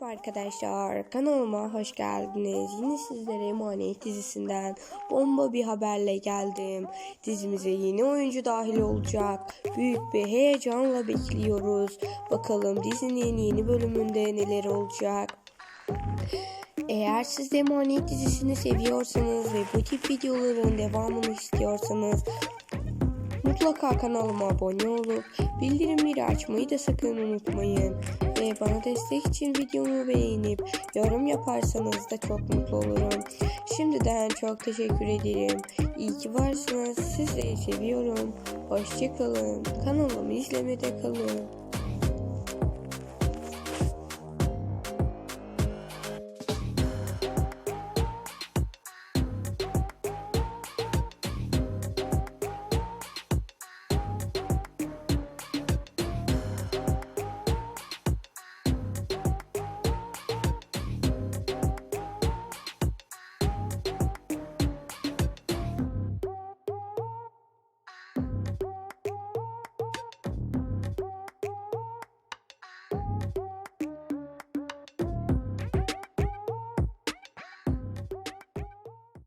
Merhaba arkadaşlar, kanalıma hoş geldiniz. Yine sizlere Emanet dizisinden bomba bir haberle geldim. Dizimize yeni oyuncu dahil olacak. Büyük bir heyecanla bekliyoruz. Bakalım dizinin yeni bölümünde neler olacak. Eğer siz de Emanet dizisini seviyorsanız ve bu tip videoların devamını istiyorsanız Mutlaka kanalıma abone olup bildirimleri açmayı da sakın unutmayın. Ve bana destek için videomu beğenip yorum yaparsanız da çok mutlu olurum. Şimdiden çok teşekkür ederim. İyi ki varsınız. Sizleri seviyorum. Hoşçakalın. Kanalımı izlemede kalın.